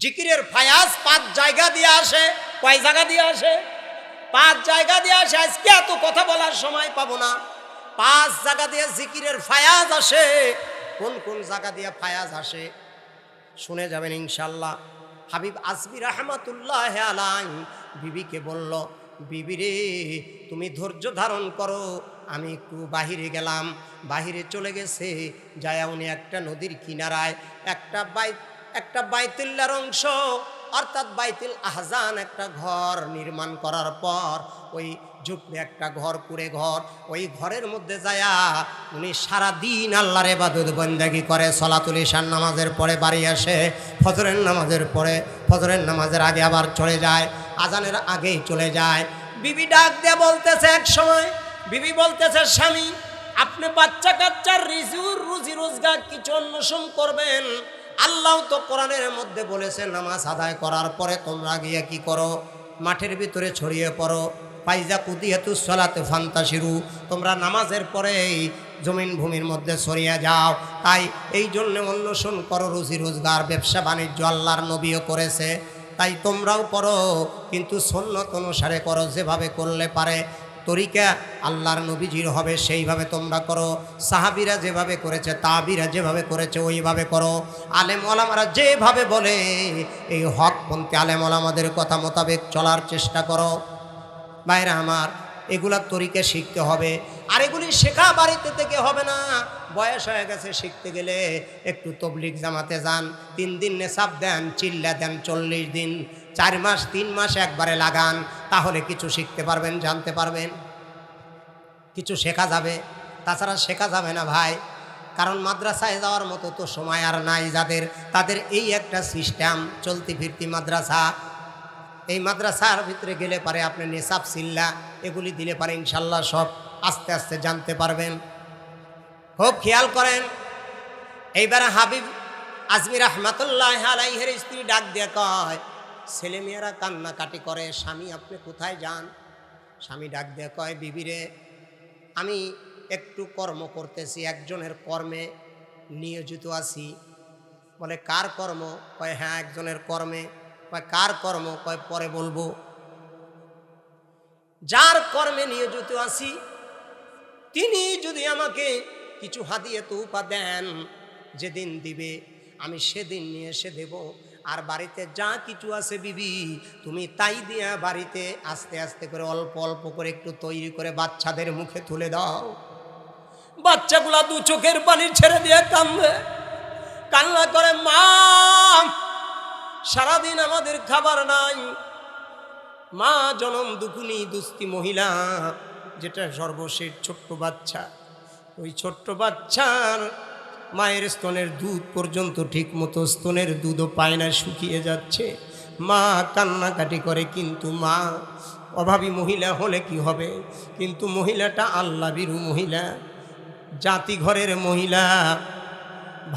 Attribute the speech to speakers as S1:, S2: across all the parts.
S1: জিকিরের ফায়াজ পাঁচ জায়গা দিয়ে আসে। কয় জায়গা দিয়ে আসে? পাঁচ জায়গা দিয়ে আসে। আজকে এত কথা বলার সময় পাবো না। পাঁচ জায়গা দিয়ে জিকিরের ফায়াজ আসে। কোন কোন জায়গা দিয়ে ফায়াজ আসে? শুনে যাবেন ইনশাল্লাহ হাবিব আসবি রহমাতুল্লাহ আলাই বিবিকে বলল, বিবি রে, তুমি ধৈর্য ধারণ করো। আমি একটু বাহিরে গেলাম। বাহিরে চলে গেছে। যায় উনি একটা নদীর কিনারায় একটা বাই একটা বাইতুল্লার অংশ, অর্থাৎ বাইতুল আহজান একটা ঘর নির্মাণ করার পর ওই ঝুপড়ে একটা ঘর, কুড়ে ঘর, ওই ঘরের মধ্যে যায়া উনি সারা দিন আল্লাহর এবাদত বন্দাগি করে, সলাতুল ঈশান নামাজের পরে বাড়ি আসে, ফজরের নামাজের পরে, ফজরের নামাজের আগে আবার চলে যায়, আজানের আগেই চলে যায়। বিবি ডাক দিয়ে বলতেছে এক সময়, বিবি বলতেছে, স্বামী, আপনি বাচ্চা কাচ্চার রিজুর রুজি রোজগার কিছু অন্বেষণ করবেন। আল্লাহ তো কোরআনের মধ্যে বলেছে, নামাজ আদায় করার পরে তোমরা গিয়ে কি করো? মাঠের ভিতরে ছড়িয়ে পড়ো। পাইজা কুদিয়াতু সলাতে ফান্তাসিরু তোমরা নামাজের পরেই জমিন ভূমির মধ্যে ছড়িয়ে যাও। তাই এই জন্য অন্বেষণ করো, রুজি রোজগার, ব্যবসা বাণিজ্য আল্লাহর নবীও করেছে। তাই তোমরাও করো কিন্তু সন্ন্যত অনুসারে করো, যেভাবে করলে পারে। তরিকা আল্লাহর নবীজির হবে, সেইভাবে তোমরা করো। সাহাবিরা যেভাবে করেছে, তাবিরা যেভাবে করেছে, ওইভাবে করো। আলেম ওলামারা যেভাবে বলে, এই হকপন্থী আলেম ওলামাদের কথা মোতাবেক চলার চেষ্টা করো। বাইরে আমার, এগুলার তরিকা শিখতে হবে। আর এগুলি শেখা বাড়িতে থেকে হবে না। বয়স হয়ে গেছে শিখতে গেলে একটু তবলিক জামাতে যান, তিন দিন নেশাব দেন, চিল্লা দেন চল্লিশ দিন, চার মাস, তিন মাস একবারে লাগান, তাহলে কিছু শিখতে পারবেন, জানতে পারবেন। কিছু শেখা যাবে। তাছাড়া শেখা যাবে না ভাই, কারণ মাদ্রাসায় যাওয়ার মতো তো সময় আর নাই যাদের, তাদের এই একটা সিস্টেম চলতি ফিরতি মাদ্রাসা। এই মাদ্রাসার ভিতরে গেলে পারে আপনি নেশাব সিল্লা এগুলি দিলে পারে ইনশাল্লাহ সব আস্তে আস্তে জানতে পারবেন। খুব খেয়াল করেন। এইবারে হাবিব আজমির রহমাতুল্লাহ আলাইহের স্ত্রী ডাক দিয়ে কয় ছেলেমেয়েরা কান্নাকাটি করে, স্বামী আপনি কোথায় যান? স্বামী ডাক দিয়ে কয় বিবিরে আমি একটু কর্ম করতেছি, একজনের কর্মে নিয়োজিত আছি। বলে, কার কর্ম? কয় হ্যাঁ একজনের কর্মে। কয়, কার কর্ম? কয়, পরে বলব। যার কর্মে নিয়োজিত আছি, তিনি যদি আমাকে কিছু হাদিয়ে তৌপা দেন। যেদিন দিবে, আমি সেদিন নিয়ে এসে দেব। আর বাড়িতে যা কিছু আছে বিবি, তুমি তাই দিয়া বাড়িতে আস্তে আস্তে করে অল্প অল্প করে একটু তৈরি করে বাচ্চাদের মুখে তুলে দাও। বাচ্চাগুলা দু চোখের পানি ছেড়ে দিয়ে কান্দে কান্না করে, মা, সারাদিন আমাদের খাবার নাই। মা জনম দুকুনি দুস্তি মহিলা, যেটা সর্বশেষ ছোট্ট বাচ্চা। ওই ছোট্ট বাচ্চার মায়ের স্তনের দুধ পর্যন্ত ঠিক মতো স্তনের দুধও পায় না, শুকিয়ে যাচ্ছে। মা কান্নাকাটি করে, কিন্তু মা, অভাবী মহিলা হলে কি হবে? কিন্তু মহিলাটা আল্লা বিরু মহিলা, জাতি ঘরের মহিলা,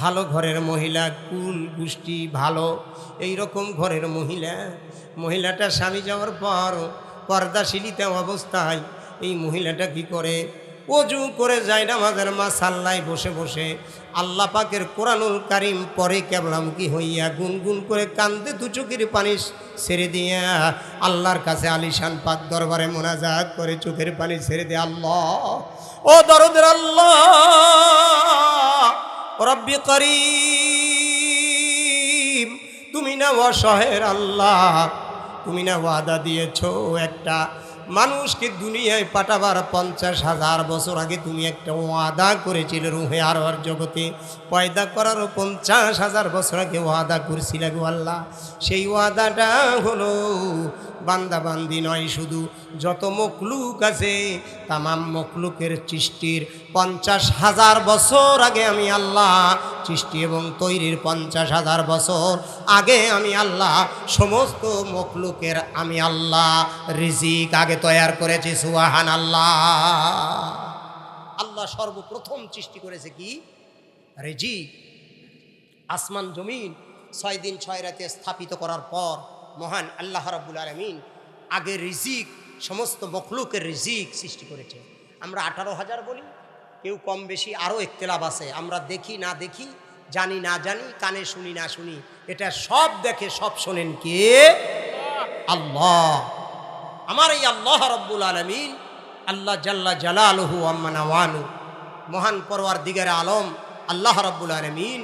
S1: ভালো ঘরের মহিলা, কুল গোষ্ঠী ভালো এই রকম ঘরের মহিলা। মহিলাটা স্বামী যাওয়ার পর পর্দাশীলিতে অবস্থায়, এই মহিলাটা কি করে অজু করে যায় নামাজের মা সাল্লায় বসে বসে আল্লাহ পাকের কোরআনুল কারিম পরে কেবলামুখী হইয়া গুনগুন করে কান্দে দু চোখের পানি ছেড়ে দিয়া আল্লাহর কাছে আলিশান পাক দরবারে মোনাজাত করে চোখের পানি ছেড়ে দিয়ে, আল্লাহ। ও দরদের আল্লাহ রব্বি করিম, তুমি না অসহের আল্লাহ, তুমি না ওয়াদা দিয়েছ একটা মানুষকে দুনিয়ায় পাঠাবার পঞ্চাশ হাজার বছর আগে তুমি একটা ওয়াদা করেছিলে রুহে আর আর জগতে। পয়দা করারও পঞ্চাশ হাজার বছর আগে ওয়াদা করছিলে গো আল্লাহ। সেই ওয়াদাটা হলো বান্দা বান্দি নয় শুধু, যত মকলুক আছে, তামাম মকলুকের সৃষ্টির পঞ্চাশ হাজার বছর আগে আমি আল্লাহ সৃষ্টি এবং তৈরির পঞ্চাশ হাজার বছর আগে আমি আল্লাহ, সমস্ত মকলুকের আমি আল্লাহ রিজিক আগে তৈয়ার করেছি সুয়াহান আল্লাহ আল্লাহ সর্বপ্রথম সৃষ্টি করেছে কি? রিজিক আসমান জমিন ছয় দিন ছয় রাতে স্থাপিত করার পর মহান আল্লাহ রাবুল আলমিন আগে রিজিক, সমস্ত মখলুকের রিজিক সৃষ্টি করেছে। আমরা আঠারো হাজার বলি, কেউ কম বেশি আরও একতেলাভ আছে। আমরা দেখি না দেখি, জানি না জানি, কানে শুনি না শুনি। এটা সব দেখে সব শোনেন কে? আল্লাহ। আমার এই আল্লাহ রব্বুল আলমিন আল্লাহ জাল্লা জালালহু আম্মানাওয়ানু মহান পরোয়ার দিগের আলম আল্লাহ রব্বুল আলমিন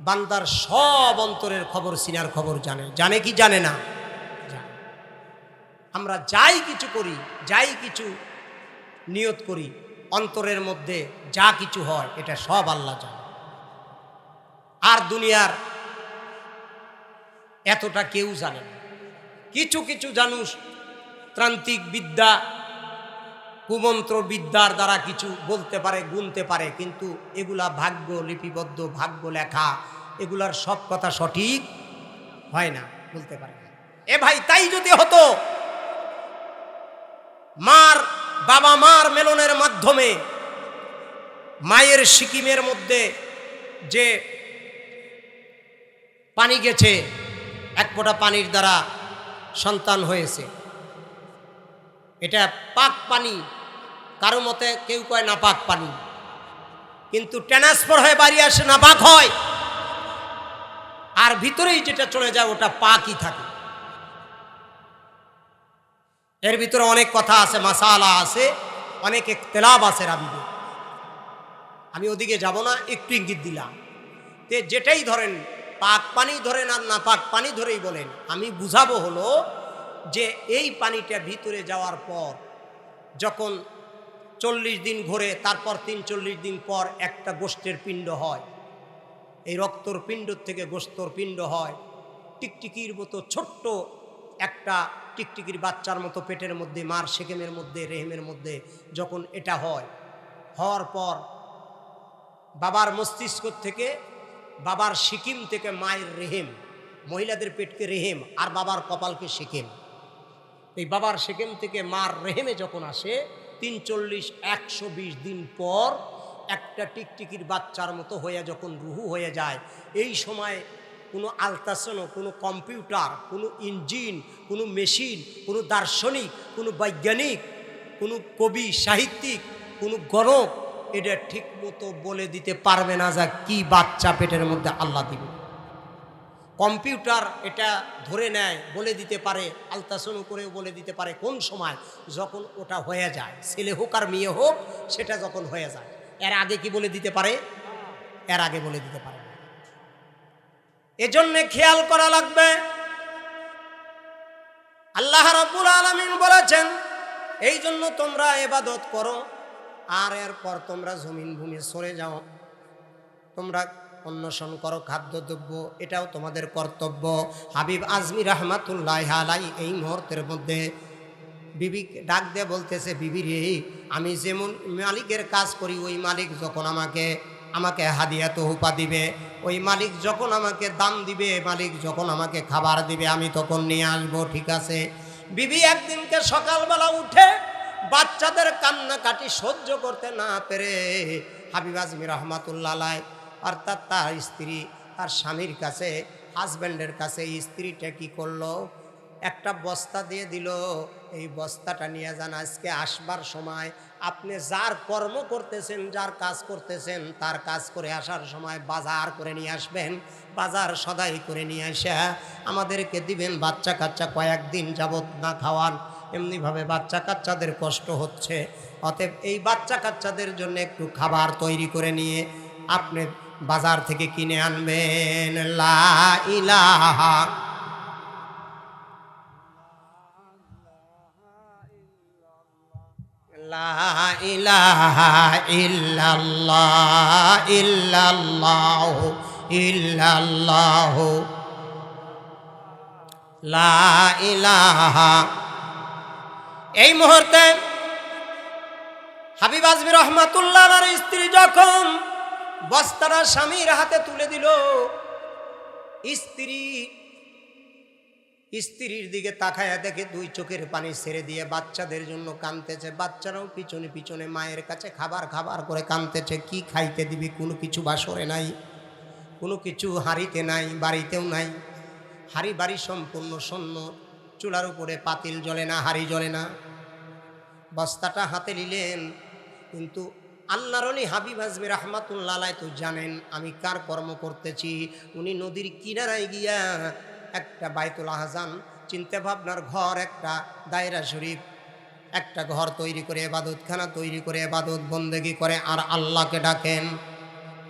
S1: বান্দার সব অন্তরের খবর, সিনার খবর জানে। জানে কি জানে না? আমরা যাই কিছু করি, যাই কিছু নিয়ত করি, অন্তরের মধ্যে যা কিছু হয়, এটা সব আল্লাহ জানে। আর দুনিয়ার এতটা কেউ জানে না। কিছু কিছু জানুস ত্রান্তিক বিদ্যা, কুমন্ত্র বিদ্যার দ্বারা কিছু বলতে পারে, গুনতে পারে, কিন্তু এগুলা ভাগ্য লিপিবদ্ধ, ভাগ্য লেখা, এগুলার সব কথা সঠিক হয় না, বলতে পারে। এ ভাই, তাই যদি হতো, মার বাবা মার মেলনের মাধ্যমে মায়ের সিকিমের মধ্যে যে পানি গেছে, এক ফোঁটা পানির দ্বারা সন্তান হয়েছে। এটা পাক পানি, কারও মতে কেউ কয় না পাক পানি। কিন্তু ট্রান্সফার হয়ে বাড়ি আসে না পাক হয়। আর ভিতরেই যেটা চলে যায়, ওটা পাকই থাকে। এর ভিতরে অনেক কথা আছে, মাসালা আছে, অনেক তেলাব আছে রাবিদে আমি ওদিকে যাব না, একটু ইঙ্গিত দিলাম। তে যেটাই ধরেন পাক পানি ধরেন আর না, পাক পানি ধরেই বলেন। আমি বুঝাবো হলো যে এই পানিটা ভিতরে যাওয়ার পর যখন চল্লিশ দিন ঘোরে, তারপর তিন চল্লিশ দিন পর একটা গোষ্ঠের পিণ্ড হয়। এই রক্তর পিণ্ড থেকে গোস্তর পিণ্ড হয়। টিকটিকির মতো ছোট্ট একটা টিকটিকির বাচ্চার মতো পেটের মধ্যে, মার সেকেমের মধ্যে, রেহেমের মধ্যে যখন এটা হয়, হওয়ার পর বাবার মস্তিষ্ক থেকে বাবার সিকিম থেকে মায়ের রেহেম, মহিলাদের পেটকে রেহেম আর বাবার কপালকে সিকিম। এই বাবার সেকেম থেকে মার রেহেমে যখন আসে, তিন চল্লিশ, একশো দিন পর একটা টিকটিকির বাচ্চার মতো হয়ে যখন রুহু হয়ে যায়, এই সময় কোনো আলতাসনো, কোনো কম্পিউটার, কোনো ইঞ্জিন, কোনো মেশিন, কোনো দার্শনিক, কোনো বৈজ্ঞানিক, কোনো কবি, সাহিত্যিক, কোনো গণক এটা ঠিক মতো বলে দিতে পারবে না যা কি বাচ্চা পেটের মধ্যে আল্লাহ দিবে। কম্পিউটার এটা ধরে নেয়, বলে দিতে পারে আলতাসনু করে বলে দিতে পারে কোন সময় যখন ওটা হয়ে যায়, ছেলে হোক আর মেয়ে হোক, সেটা যখন হয়ে যায়। এর আগে কি বলে দিতে পারে? এর আগে বলে দিতে পারে। এজন্যে খেয়াল করা লাগবে, আল্লাহ রাব্বুল আলামিন বলেছেন এই জন্য তোমরা এবাদত করো আর এরপর তোমরা জমিন ভূমি সরে যাও। তোমরা অন্বেষণ করো খাদ্যদ্রব্য, এটাও তোমাদের কর্তব্য। হাবিব আজমি রহমাতুল্লাহ আলাই এই মুহূর্তের মধ্যে বিবি ডাক দিয়ে বলতেছে, বিবি রে, আমি যেমন মালিকের কাজ করি, ওই মালিক যখন আমাকে আমাকে হাদিয়া তোহুপা দিবে। ওই মালিক যখন আমাকে দাম দিবে মালিক যখন আমাকে খাবার দিবে, আমি তখন নিয়ে আসব, ঠিক আছে? বিবি একদিনকে সকালবেলা উঠে বাচ্চাদের কান্নাকাটি সহ্য করতে না পেরে হাবিব আজমি রহমাতুল্লাহ অর্থাৎ তার স্ত্রী, তার স্বামীর কাছে, হাজব্যান্ডের কাছে স্ত্রীটা কি করল? একটা বস্তা দিয়ে দিল। এই বস্তাটা নিয়ে যান, আজকে আসবার সময়। আপনি যার কর্ম করতেছেন, যার কাজ করতেছেন, তার কাজ করে আসার সময় বাজার করে নিয়ে আসবেন, বাজার সদাই করে নিয়ে আসা। আমাদেরকে দিবেন বাচ্চা কাচ্চা কয়েকদিন যাবত না খাওয়ান। এমনিভাবে বাচ্চা কাচ্চাদের কষ্ট হচ্ছে। অতএব এই বাচ্চা কাচ্চাদের জন্য একটু খাবার তৈরি করে নিয়ে আপনি বাজার থেকে কিনে আনবেন। লা ইলাহা লা ইলাহা এই মুহূর্তে হাবিব আজমি রহমাতুল্লাহ স্ত্রী যখন বস্তারা স্বামীর হাতে তুলে দিল, স্ত্রী, স্ত্রীর দিকে তাকায়া দেখে দুই চোখের পানি ছেড়ে দিয়ে বাচ্চাদের জন্য কানতেছে বাচ্চারাও পিছনে পিছনে মায়ের কাছে খাবার খাবার করে কানতেছে কি খাইতে দিবি? কোনো কিছু বাসরে নাই, কোনো কিছু হাড়িতে নাই, বাড়িতেও নাই। হাড়ি বাড়ি সম্পূর্ণ শূন্য। চুলার উপরে পাতিল জ্বলে না, হাড়ি জ্বলে না। বস্তাটা হাতে নিলেন, কিন্তু আল্লাহর অলি হাবিব আজমি রহমাতুল্লাহ তো জানেন আমি কার কর্ম করতেছি। উনি নদীর কিনারায় গিয়া একটা বাইতুল আহজান চিন্তা ভাবনার ঘর, একটা দায়রা শরীফ, একটা ঘর তৈরি করে এবাদতখানা তৈরি করে এবাদত বন্দেগি করে, আর আল্লাহকে ডাকেন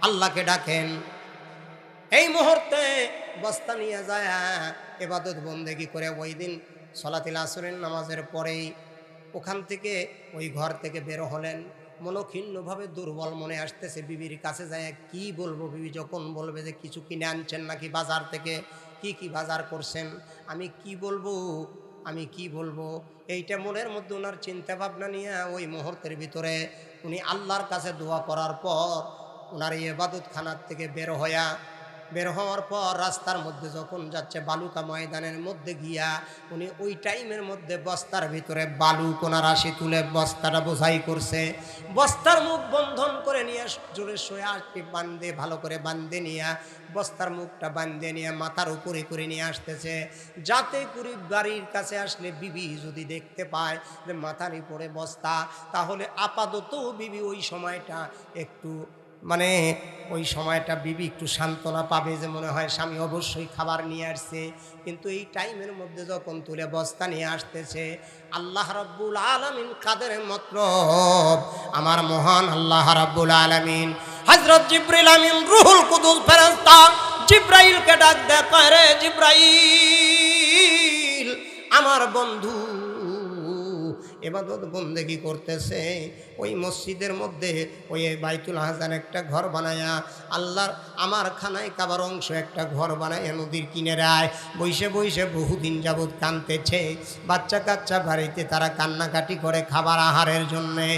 S1: আল্লাহকে ডাকেন। এই মুহূর্তে বস্তা নিয়ে যায় এবাদত বন্দেগি করে ওই দিন সলাতিল আসরের নামাজের পরেই ওখান থেকে ওই ঘর থেকে বেরো হলেন। মনক্ষীণভাবে দুর্বল মনে আসতেছে, বিবির কাছে যায়, কি বলব বিবি, যখন বলবে যে কিছু কিনে আনছেন নাকি বাজার থেকে, কি কি বাজার করছেন? আমি কি বলব? আমি কি বলব? এইটা মনের মধ্যে ওনার চিন্তা ভাবনা নিয়ে ওই মুহূর্তের ভিতরে উনি আল্লাহর কাছে দোয়া করার পর ওনার এই এবাদত খানার থেকে বের হইয়া বের হওয়ার পর রাস্তার মধ্যে যখন যাচ্ছে বালুকা ময়দানের মধ্যে গিয়া, উনি ওই টাইমের মধ্যে বস্তার ভিতরে বালু কোনা রাশি তুলে বস্তাটা বোঝাই করছে। বস্তার মুখ বন্ধন করে নিয়ে জোরে শোয়ে আসতে বান্ধে ভালো করে বান্ধে নিয়ে, বস্তার মুখটা বান্ধে নিয়ে মাথার উপরে করে নিয়ে আসতেছে। যাতে করে বাড়ির কাছে আসলে বিবি যদি দেখতে পায় যে মাথার উপরে বস্তা, তাহলে আপাতত বিবি ওই সময়টা একটু মানে ওই সময়টা বিবি একটু সান্ত্বনা পাবে যে মনে হয় স্বামী অবশ্যই খাবার নিয়ে আসছে। কিন্তু এই টাইমের মধ্যে যখন তুলে বস্তা নিয়ে আসতেছে, আল্লাহ রব্বুল আলমিন কাদের মতলব? আমার মহান আল্লাহ রব্বুল আলমিন। হজরত জিব্রাইল আমিন রুহুল কুদুস ফেরেশতা জিব্রাইলকে ডাক দেখা রে জিব্রাইল, আমার বন্ধু এবাদত বন্দেগি করতেছে। ওই মসজিদের মধ্যে ওই বাইতুল হাসান একটা ঘর বানায়া আল্লাহর আমার খানায় কাবার অংশ একটা ঘর বানায় নদীর কিনারায় বইসে বইসে বহুদিন যাবৎ কানতেছে বাচ্চা কাচ্চা বাড়িতে তারা কান্নাকাটি করে খাবার আহারের জন্যে।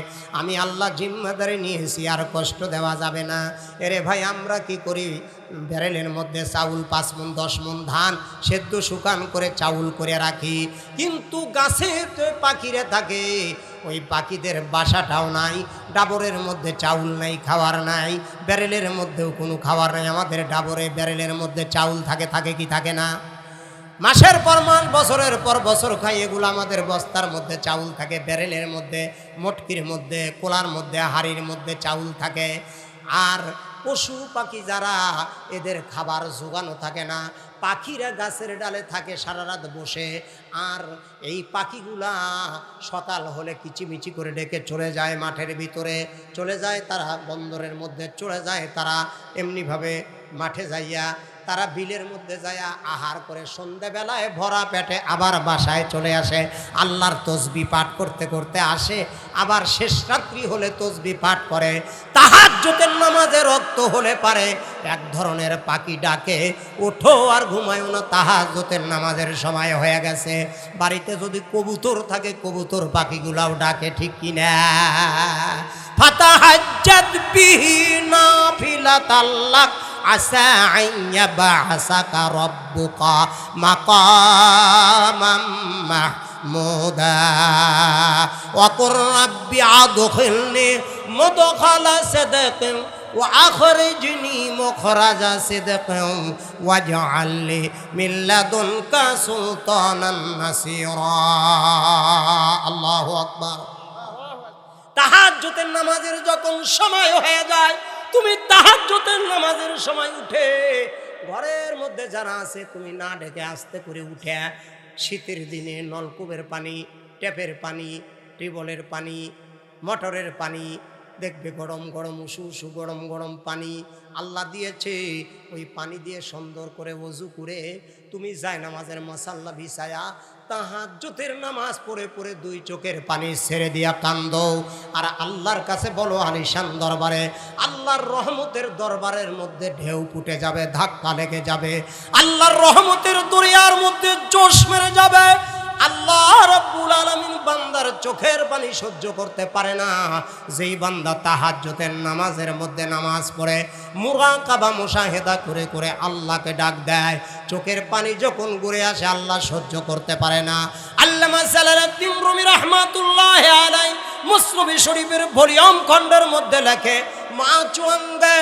S1: আমি আল্লাহ জিম্মাদারি নিয়েছি, আর কষ্ট দেওয়া যাবে না। এরে ভাই, আমরা কি করি? ব্যারেলের মধ্যে চাউল, পাঁচ মন দশ মন ধান সেদ্ধ শুকান করে চাউল করে রাখি। কিন্তু গাছে পাখিরে থাকে ওই পাখিদের বাসাটাও নাই, ডাবরের মধ্যে চাউল নাই, খাবার নাই, ব্যারেলের মধ্যেও কোনো খাবার নাই। আমাদের ডাবরে, ব্যারেলের মধ্যে চাউল থাকে থাকে কি থাকে না? মাসের পর মাস, বছরের পর বছর খাই এগুলো আমাদের বস্তার মধ্যে চাউল থাকে, ব্যারেলের মধ্যে, মটকির মধ্যে, কোলার মধ্যে, হাড়ির মধ্যে চাউল থাকে। আর পশু পাখি যারা, এদের খাবার জোগানো থাকে না। পাখিরা গাছের ডালে থাকে, সারা রাত বসে। আর এই পাখিগুলা সকাল হলে কিচিমিচি করে ডেকে চলে যায় মাঠের ভিতরে। চলে যায় তারা বন্দরের মধ্যে, চলে যায় তারা এমনিভাবে মাঠে যাইয়া তারা বিলের মধ্যে যায় আহার করে সন্ধেবেলায় ভরা পেটে আবার বাসায় চলে আসে। আল্লাহর তসবি পাঠ করতে করতে আসে। আবার শেষ রাত্রি হলে তসবি পাঠ করে। তাহার জোতের নামাজে রক্ত হলে পারে। এক ধরনের পাখি ডাকে, ওঠো আর ঘুমায়ও না। তাহার জোতের নামাজের সময় হয়ে গেছে। বাড়িতে যদি কবুতর থাকে, কবুতর পাখিগুলাও ডাকে, ঠিক কিনা? ফাতাহাজ্জাত বিহি নাফিলাতাল্লাক আসা আইয়া বাসাকা রব্বুকা মাকামাম মাহমুদা وقل رب أدخلني مدخل صدق وأخرجني مخرج صدق واجعل لي من لدنك سلطانا نصيرا الله أكبر তাহাজ্জুদের নামাজের যখন সময় হয়ে যায় তুমি তাহাজ্জুদের নামাজের সময় উঠে, ঘরের মধ্যে যারা আছে, তুমি না ডেকে আস্তে করে উঠে, শীতের দিনে নলকূপের পানি, ট্যাপের পানি, টিউবওয়েলের পানি, মটরের পানি, দেখবে গরম গরম উসু উসু গরম গরম পানি, আল্লাহ দিয়েছে, ওই পানি দিয়ে সুন্দর করে ওজু করে তুমি যায় নামাজের মশাল্লা বিছায়া তাহাজ্জুদের নামাজ পড়ে পড়ে দুই চোখের পানি ছেড়ে দিয়া কান্দ। আর আল্লাহর কাছে বলো আলিশান দরবারে, আল্লাহর রহমতের দরবারের মধ্যে ঢেউ ফুটে যাবে, ধাক্কা লেগে যাবে। আল্লাহর রহমতের দরিয়ার মধ্যে জোশ মেরে যাবে। আল্লাহ বান্দার চোখের পানি সহ্য করতে পারে না। যেই বান্দা তাহাজ্জুদের নামাজের মধ্যে নামাজ পড়ে, মুরাকাবা মুশাহেদা করে করে আল্লাহকে ডাক দেয়। চোখের পানি যখন ঘুরে আসে, আল্লাহ সহ্য করতে পারে না। আল্লামা সালাউদ্দিন রুমি রাহমাতুল্লাহ আলাই মুসনবী শরীফের ভলিউম খণ্ডের মধ্যে লেখে মাচু আঙ্গে,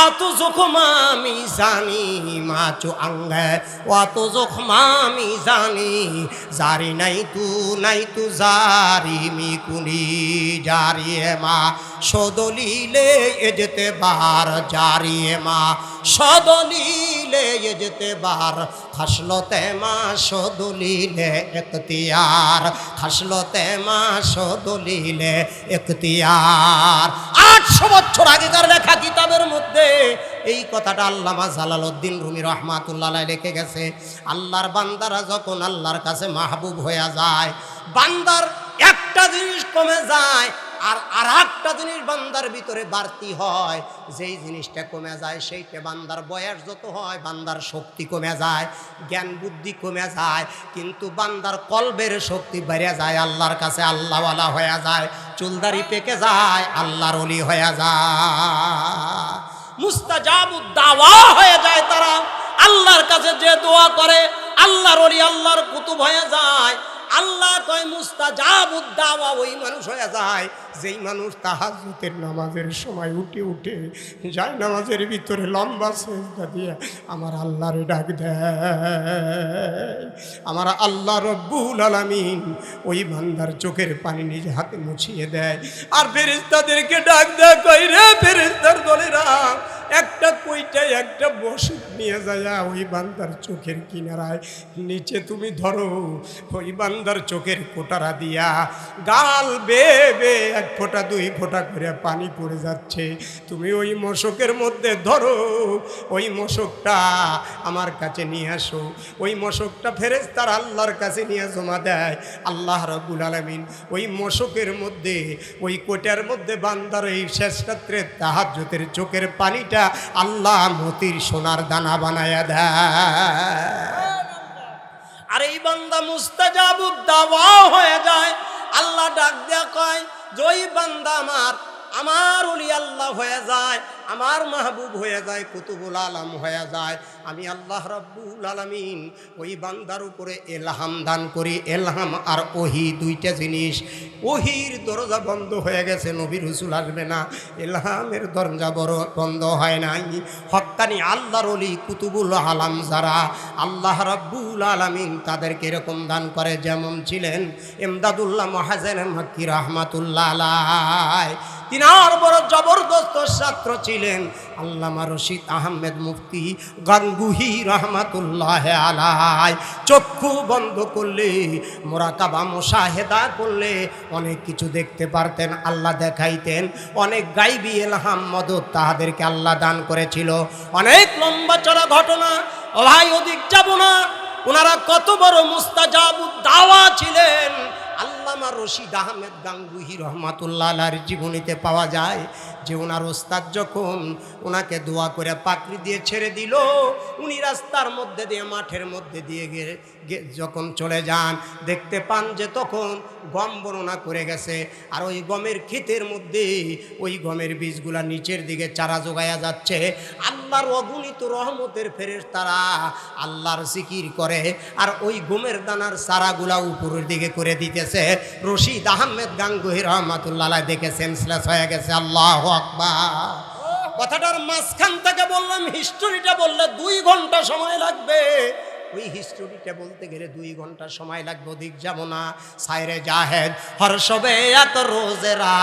S1: অত জোখমা আমি জানি, মাচু আঙ্গে, অত জোখমা আমি জানি, জারি নাই তু নাই তু জারি মি কুনি জারিয়ে মা, সদলিলে এ যেতে বার জারিয়ে মা, সদলিলে এ যেতে বার খাসলতে মা সদলিলে এখতিয়ার, খাসলতে মা সদলিলে একতিয়ার আটশো বছর আগেকার লেখা কিতাবের মধ্যে এই কথাটা আল্লামা জালালউদ্দিন রুমি রহমাতুল্লাহ লিখে গেছে, আল্লাহর বান্দারা যখন আল্লাহর কাছে মাহবুব হয়ে যায়, বান্দার একটা জিনিস কমে যায় আর আর একটা জিনিস বান্দার ভিতরে বাড়তি হয়, যেই জিনিসটা কমে যায় সেইটা বান্দার বয়স যত হয়, বান্দার শক্তি কমে যায়, জ্ঞান বুদ্ধি কমে যায়, কিন্তু বান্দার কলবের শক্তি বেড়ে যায়, আল্লাহর কাছে আল্লাহওয়ালা হয়ে যায়, চুলদারি পেকে যায়, আল্লাহর অলি হয়ে যায়। মুস্তাজাবুদ্দাওয়া হয়ে যায় তারা, আল্লাহর কাছে যে দোয়া করে, আল্লাহর অলি আল্লাহর কুতুব হয়ে যায়, আল্লাহ কয় মুস্তাজাবুদ্দাওয়া ওই মানুষ হয়ে যায় যেই মানুষ তাহাজুতের নামাজের সময় উঠে উঠে যায় নামাজের ভিতরে লম্বা সেজদা দিয়ে, আমার আল্লাহরে ডাক দেয় আমার আল্লাহ রব্বুল আলামিন ওই বান্দার চোখের পানি নিজে হাতে মুছিয়ে দেয়। আর ফেরেস্তাদেরকে ডাক দেয়, কই রে ফেরেস্তার দলেরা, একটা কইটা একটা বসুক নিয়ে যায় ওই বান্দার চোখের কিনারায় নিচে তুমি ধরো। ওই বান্দার চোখের কোটারা দিয়া গাল বে বে এক ফোঁটা, দুই ফোঁটা করে পানি পড়ে যাচ্ছে। তুমি ওই মশকের মধ্যে ধরো, ওই মশকটা আমার কাছে নিয়ে আসো। ওই মশকটা ফেরেস্তার আল্লাহর কাছে নিয়ে জমা দেয়। আল্লাহ রব্বুল আলমিন ওই মশকের মধ্যে, ওই কোটার মধ্যে বান্দার এই শেষ রাত্রে তাহাজ্যতের চোখের পানিটা আল্লাহ মতির সোনার দানা বানায়া দেয়। আর এই বান্দা মুস্তাজাবুদ হয়ে যায়। আল্লাহ ডাক দেয়া কয় জয় বান্দা আমার। আমার উলি আল্লাহ হয়ে যায়, আমার মাহবুব হয়ে যায়, কুতুবুল আলম হয়ে যায়। আমি আল্লাহ রব্বুল আলমিন ওই বান্দার উপরে এলহাম দান করি, এলহাম আর ওহি দুইটা জিনিস। ওহির দরজা বন্ধ হয়ে গেছে, নবী হুসুল আসবে না। এলহামের দরজা বড় বন্ধ হয় নাই। হকানি আল্লাহর অলি, কুতুবুল আলাম যারা, আল্লাহ রব্বুল আলমিন তাদেরকে এরকম দান করে যেমন ছিলেন এমদাদুল্লাহ মহাজেন মক্কি রহমাতুল্লাহ আলাই তিনি আর বড় জবরদস্ত ছাত্র ছিলেন আল্লামা রশিদ আহমেদ মুফতি গাঙ্গুহি রহমাতুল্লাহ আলাই চক্ষু বন্ধ করলে, মোরাকাবা মোশাহেদা করলে অনেক কিছু দেখতে পারতেন, আল্লাহ দেখাইতেন। অনেক গাইবি এলহাম মদত তাহাদেরকে আল্লাহ দান করেছিল। অনেক লম্বা চড়া ঘটনা ভাই ওদিক যাব না। ওনারা কত বড় মুস্তাজাবুদ দাওয়া ছিলেন। আল্লামা রশিদ আহমেদ গাঙ্গুহি রহমাতুল্লাহ জীবনীতে পাওয়া যায়। যে ওনার ওস্তাদ যখন ওনাকে দোয়া করে পাকড়ি দিয়ে ছেড়ে দিল, উনি রাস্তার মধ্যে দিয়ে, মাঠের মধ্যে দিয়ে যখন চলে যান, দেখতে পান যে তখন গম বর্ণনা করে গেছে। আর ওই গমের ক্ষেতের মধ্যে, ওই গমের বীজগুলা নিচের দিকে চারা জোগায়া যাচ্ছে। আল্লাহর অগণিত রহমতের ফেরের তারা আল্লাহর জিকির করে, আর ওই গমের দানার চারাগুলা উপরের দিকে করে দিতেছে। রশিদ আহমেদ গাঙ্গুহি রহমাতুল্লাহ দেখে সেন্সলেস হয়ে গেছে, আল্লাহ কথাটার মাঝখান থেকে বললাম হিস্টোরিটা বললে দুই ঘণ্টা সময় লাগবে। ওই হিস্টোরিটা বলতে গেলে দুই ঘণ্টা সময় লাগবে, ওদিক যাব না। সাইরে জাহেদ হর্ষবে এক রোজেরা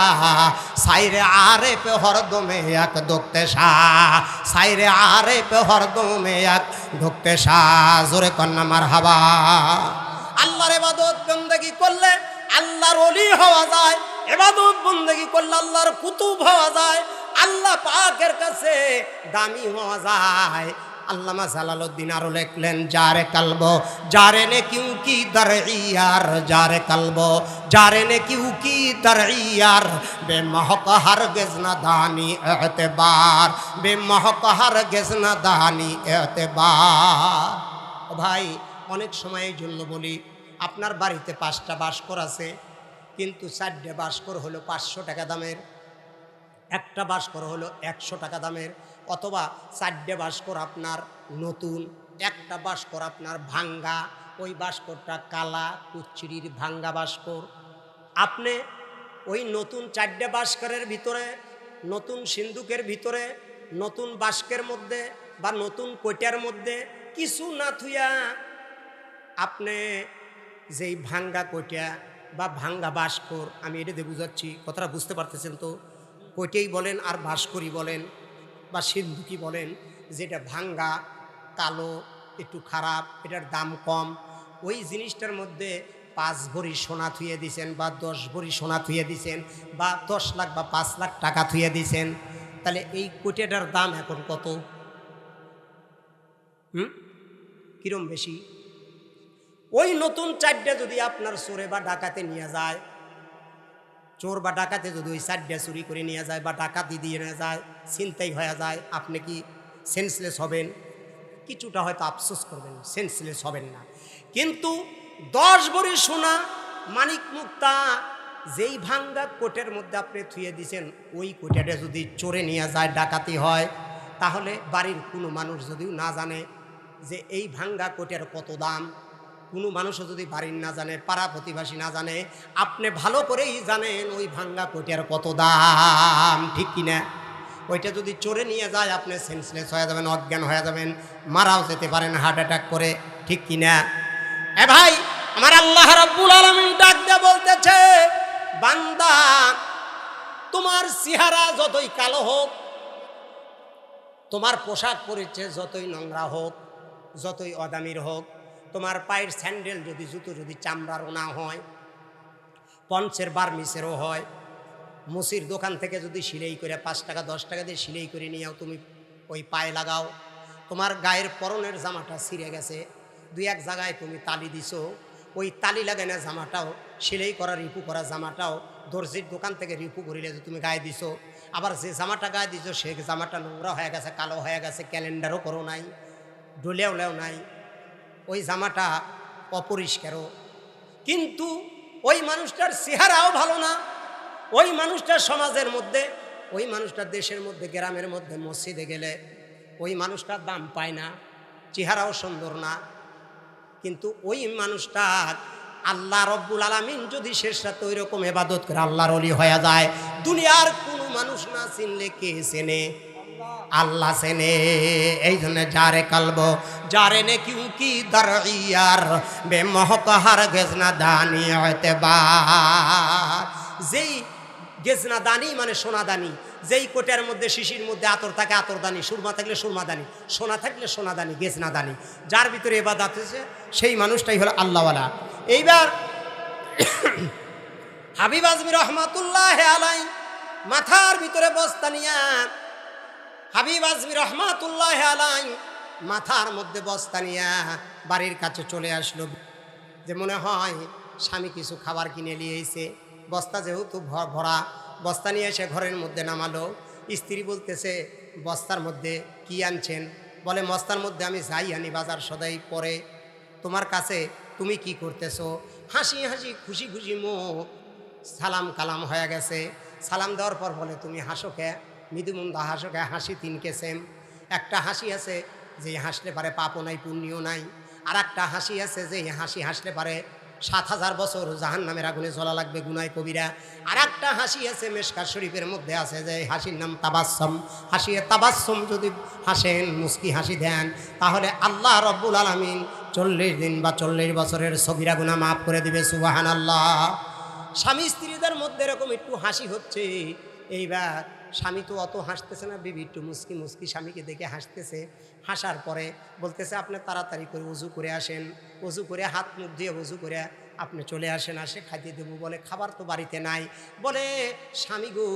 S1: সাইরে আরে পে হরদমে এক দোক্তে শাহ সাইরে আরে পে হরদমে এক দোক্তে শাহ জোরে কন্যা মার হাবা আল্লাহর এবাদত বন্দেগি করলে আল্লাহর অলি হওয়া যায় এবাদত বন্দেগি করলে আল্লাহর কুতুব হওয়া যায়, আল্লাহ পাকের কাছে দামি হওয়া যায়। আল্লামা জালালউদ্দিন আরও লিখলেন, যারে কালব, যারে নে কিউ কি দরইয়ার, যারে কালব, যারে নে কিউ কি দর ইয়ার বে মহক হর গজনা দানি এতেবার বে মহক হর গজনা দানি এতেবার। ভাই, অনেক সময়ের জন্য বলি আপনার বাড়িতে পাঁচটা বাস্কর আছে, কিন্তু চারটে বাস্কর হলো পাঁচশো টাকা দামের, একটা বাস্কর হলো একশো টাকা দামের, অথবা চারটে বাস্কর আপনার নতুন, একটা বাস্কর আপনার ভাঙ্গা, ওই বাস্করটা কালা, কুচ্ছিরির ভাঙ্গা বাস্কর। আপনি ওই নতুন চারটে বাস্করের ভিতরে, নতুন সিন্ধুকের ভিতরে, নতুন বাস্কের মধ্যে বা নতুন কোটার মধ্যে কিছু না থুইয়া আপনি যেই ভাঙ্গা কোটা বা ভাঙ্গা বাস্কর আমি এটা বুঝাচ্ছি, কথাটা বুঝতে পারতেছেন তো? কোটেই বলেন আর ভাস্করই বলেন বা সিন্ধুকি বলেন, যেটা ভাঙ্গা, কালো, একটু খারাপ, এটার দাম কম, ওই জিনিসটার মধ্যে পাঁচ ভরি সোনা থুয়ে দিছেন বা দশ ভরি সোনা থুয়ে দিছেন বা দশ লাখ বা পাঁচ লাখ টাকা থুয়ে দিছেন, তাহলে এই কোটিটার দাম এখন কত? হুম? কিরম বেশি? ওই নতুন চারটা যদি আপনার চোরে বা ডাকাতে নিয়ে যায়, চোর বা ডাকাতে যদি ওই চারটা চুরি করে নিয়ে যায় বা ডাকাতি দিয়ে নিয়ে যায় চিন্তাই হয়ে যায়, আপনি কি সেন্সলেস হবেন? কিছুটা হয়তো আফসোস করবেন সেন্সলেস হবেন না। কিন্তু দশ ভরি সোনা মানিক মুক্তা যেই ভাঙ্গা কোটের মধ্যে আপনি থুয়ে দিছেন ওই কোটাটা যদি চোরে নিয়ে যায়, ডাকাতি হয়, তাহলে বাড়ির কোনো মানুষ যদিও না জানে যে এই ভাঙ্গা কোটের কত দাম কোনো মানুষও যদি বাড়ির না জানে, পাড়া প্রতিবাসী না জানে, আপনি ভালো করেই জানেন ওই ভাঙ্গা কোটিয়ার কত দাম, ঠিক কিনা ওইটা যদি চোরে নিয়ে যায়, আপনি সেন্সলেস হয়ে যাবেন, অজ্ঞান হয়ে যাবেন, মারাও যেতে পারেন, হার্ট অ্যাটাক করে, ঠিক কিনা এ ভাই, আমার আল্লাহ রাব্বুল আলামিন ডাক দিয়ে বলতেছে, বান্দা, তোমার চেহারা যতই কালো হোক, তোমার পোশাক পরিচয় যতই নোংরা হোক, যতই অদামির হোক তোমার পায়ের স্যান্ডেল যদি, জুতো যদি চামড়ারও না হয়, পঞ্চের বার্মিসেরও হয়, মুসির দোকান থেকে যদি সিলাই করে পাঁচ টাকা, দশ টাকা দিয়ে সিলাই করে নিয়েও তুমি ওই পায়ে লাগাও, তোমার গায়ের পরনের জামাটা ছিঁড়ে গেছে, দুই এক জায়গায় তুমি তালি দিছো, ওই তালি লাগানো জামাটাও, সেলাই করা, রিপু করা জামাটাও, দর্জির দোকান থেকে রিপু করিলে যে তুমি গায়ে দিছো, আবার যে জামাটা গায়ে দিছো, সে জামাটা নোংরা হয়ে গেছে, কালো হয়ে গেছে, ক্যালেন্ডারও করো নাই ডোলেওলেও নাই ওই জামাটা অপরিষ্কারও। কিন্তু ওই মানুষটার চেহারাও ভালো না। ওই মানুষটার সমাজের মধ্যে, ওই মানুষটার দেশের মধ্যে, গ্রামের মধ্যে, মসজিদে গেলে ওই মানুষটার দাম পায় না, চেহারাও সুন্দর না। কিন্তু ওই মানুষটার আল্লাহ রব্বুল আলমিন যদি শেষ রাতে ওই রকম এবাদত করে আল্লাহর অলি হয়ে যায়, দুনিয়ার কোনো মানুষ না চিনলে কে চেনে? আল্লাহ সেনে এই জন্য যারে কালব, যারে নে কিউ কি দরিয়ার বে মহকাহার গেজনা দানি হইতে বা যেই গেজনা দানি মানে সোনা দানি, যেই কোটের মধ্যে, শিশির মধ্যে আতর থাকে আতর দানি, সুরমা থাকলে সুরমা দানি, সোনা থাকলে সোনা দানি, গেজনা দানি, যার ভিতরে এবার আছে, সেই মানুষটাই হলো আল্লাহওয়ালা। এইবার হাবিব আজমি রহমাতুল্লাহ আলাই মাথার ভিতরে বস্তা নিয়া হাবিব আজমি রহমাতুল্লাহ আলাই মাথার মধ্যে বস্তা নিয়া বাড়ির কাছে চলে আসলো। যে মনে হয়, স্বামী কিছু খাবার কিনে নিয়েছে বস্তা যেহেতু ভরা, বস্তা নিয়ে এসে ঘরের মধ্যে নামালো। স্ত্রী বলতেছে, বস্তার মধ্যে কি আনছেন? বলে, বস্তার মধ্যে আমি যাই আনি বাজার সদাই পরে। তোমার কাছে তুমি কি করতেছো? হাসি হাসি, খুশি খুশি মো সালাম কালাম হয়ে গেছে। সালাম দেওয়ার পর বলে, তুমি হাসো কে? মৃদুমন্দা হাসো কে হাসি তিনকে সেম। একটা হাসি আছে যে হাসলে পারে পাপও নাই, পুণ্যও নাই। আর একটা হাসি আছে যে হাসি হাসলে পারে সাত হাজার বছর জাহান নামের আগুনে জ্বলা লাগবে গুনায় কবিরা। আর একটা হাসি আছে মেশকার শরীফের মধ্যে আছে যে হাসির নাম তাবাসম হাসিয়ে তাবাসম যদি হাসেন, মুস্কি হাসি দেন, তাহলে আল্লাহ রব্বুল আলমিন চল্লিশ দিন বা চল্লিশ বছরের সবিরা গুণা মাফ করে দিবে সুবাহান আল্লাহ স্বামী স্ত্রীদের মধ্যে এরকম একটু হাসি হচ্ছে, এইবার স্বামী তো অত হাসতেছে না, বিবি একটু মুস্কি মুস্কি স্বামীকে দেখে হাসতেছে। হাসার পরে বলতেছে, আপনি তাড়াতাড়ি করে উজু করে আসেন। উজু করে হাত মুখ দিয়ে উজু করে আপনি চলে আসেন, আসে খাইতে দেবো। বলে, খাবার তো বাড়িতে নাই। বলে, স্বামী গো,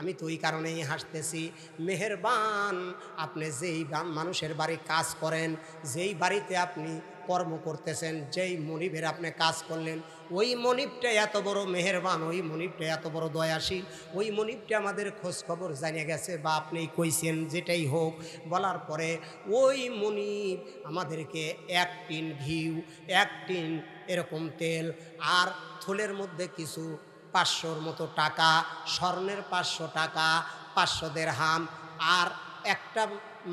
S1: আমি তো ওই কারণেই হাসতেছি। মেহেরবান, আপনি যেই মানুষের বাড়ি কাজ করেন, যেই বাড়িতে আপনি কর্ম করতেছেন, যেই মনিবের আপনি কাজ করলেন, ওই মনিবটা এত বড় মেহেরবান, ওই মনিবটা এত বড় দয়াশীল, ওই মনিবটা আমাদের খোঁজ খবর জানিয়ে গেছে, বা আপনি কইছেন যেটাই হোক, বলার পরে ওই মনিব আমাদেরকে এক টিন ঘিউ, এক টিন এরকম তেল, আর থলের মধ্যে কিছু পাঁচশোর মতো টাকা, স্বর্ণের পাঁচশো টাকা, পাঁচশো দেড় হাম আর একটা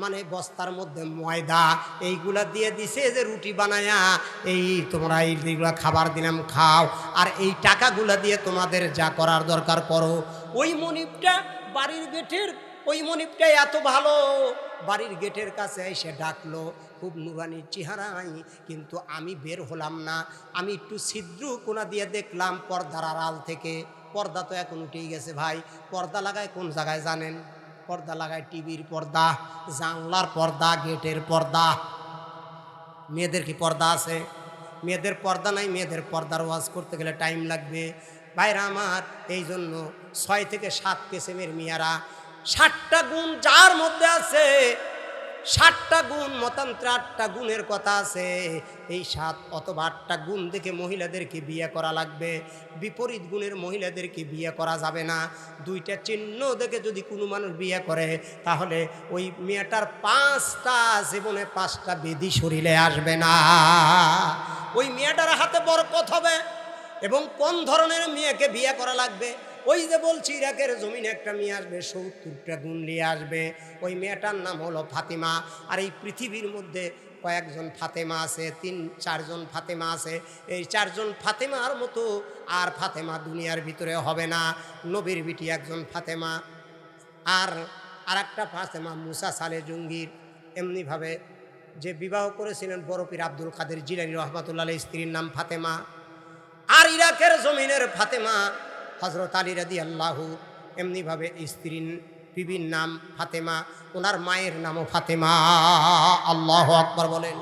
S1: মানে বস্তার মধ্যে ময়দা এইগুলা দিয়ে দিছে যে রুটি বানায়া, এই তোমরা এইগুলা খাবার দিলাম খাও, আর এই টাকাগুলা দিয়ে তোমাদের যা করার দরকার করো। ওই মনিবটা বাড়ির গেটের, ওই মনিপটাই এত ভালো। বাড়ির গেটের কাছে এসে ডাকলো, খুব নুরানির চেহারাই কিন্তু আমি বের হলাম না। আমি একটু ছিদ্র কোনা দিয়ে দেখলাম পর্দার আড়াল থেকে। পর্দা তো এখন উঠেই গেছে ভাই। পর্দা লাগায় কোন জায়গায় জানেন? পর্দা লাগায়, টিভির পর্দা, জানলার পর্দা, গেটের পর্দা। মেয়েদের কি পর্দা আছে? মেয়েদের পর্দা নাই, মেয়েদের পর্দার ওয়াজ করতে গেলে টাইম লাগবে। ভাইরা আমার এই জন্য ছয় থেকে সাত কেসেমের মেয়েরা ষাটটা গুণ যার মধ্যে আছে ষাটটা গুণ মতান্ত্রে আটটা গুণের কথা আছে। এই সাত অথবা আটটা গুণ দেখে মহিলাদেরকে বিয়ে করা লাগবে। বিপরীত গুণের মহিলাদেরকে বিয়ে করা যাবে না। দুইটা চিহ্ন দেখে যদি কোনো মানুষ বিয়ে করে, তাহলে ওই মেয়েটার পাঁচটা জীবনে পাঁচটা বেদি শরীরে আসবে না। ওই মেয়েটার হাতে বরকত হবে এবং কোন ধরনের মেয়েকে বিয়ে করা লাগবে? ওই যে বলছি ইরাকের জমিনে একটা মেয়ে আসবে, সত্তরটা গুণ নিয়ে আসবে। ওই মেয়েটার নাম হলো ফাতিমা। আর এই পৃথিবীর মধ্যে কয়েকজন ফাতেমা আছে, তিন, চারজন ফাতেমা আছে। এই চারজন ফাতেমার মতো আর ফাতেমা দুনিয়ার ভিতরে হবে না। নবীর বিটি একজন ফাতেমা। আর আর একটা ফাতেমা মুসা সালে জঙ্গির। এমনিভাবে যে বিবাহ করেছিলেন বরফির আব্দুল কাদের জিলানি রহমতুল্লাহ স্ত্রীর নাম ফাতেমা। আর ইরাকের জমিনের ফাতেমা হজরত আলী রাদি আল্লাহু এমনিভাবে স্ত্রীর বিবির নাম ফাতেমা, ওনার মায়ের নামও ফাতেমা। আল্লাহ আকবর বলেন।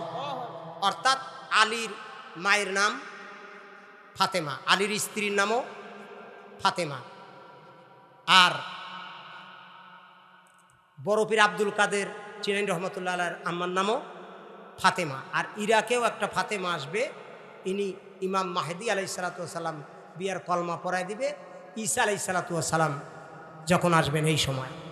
S1: অর্থাৎ আলীর মায়ের নাম ফাতেমা, আলীর স্ত্রীর নামও ফাতেমা। আর বরফির আব্দুল কাদের চিনাইন রহমতুল্লাহ আম্মার নামও ফাতেমা। আর ইরাকেও একটা ফাতেমা আসবে, ইনি ইমাম মাহেদি আলাই সালাতাম বিয়ার কলমা পড়ায় দিবে। ঈসা আলাই সালাতাম যখন আসবেন এই সময়।